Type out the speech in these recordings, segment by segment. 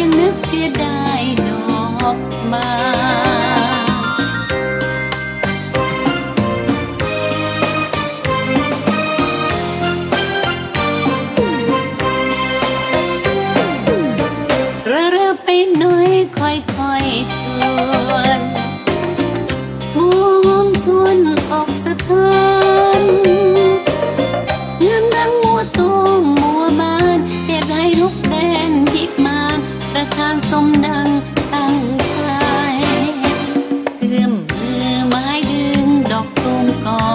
ยังนึกเสียดายดอกบานเรื่อๆไปหน่อยค่อยๆทวนหัวมชนออกสะท้านเงินดังมัวตัวมัวบานเหตุให้ทุกแดนพิมาน ประทานสมดังตั้งใจเอื้อมมือไม้ดึงดอกตูมก่อ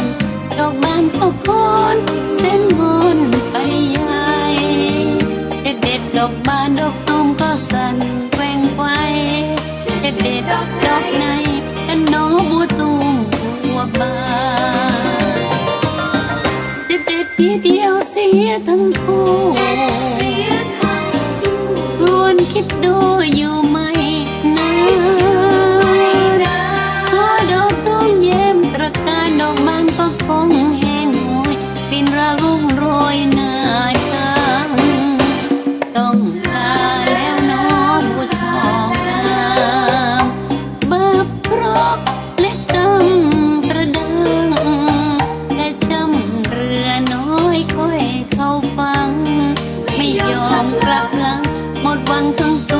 น ดอกบานพอคนเส้นวนไปใหญ่เด็ดเด็ดดอกบานดอกตูมก็สั่นแกว่งไกวเด็ดเด็ดดอกในกันน้อบัวตูมบัวบานเด็ดเด็ดทีเดียวเสียทั้งคู่ คิดดูอยู่ไม่นานพอดอกตูมเย้มตระการดอกบานก็คงแห้งโหยกลิ่นระรุ่งโรยหน้าช้างต้องลาแล้วน้องบัวชองงามบิบครกและกำกระดังและจำเรือน้อยค่อยเข้าฟัง ไม่ยอมกลับหลัง Hoàng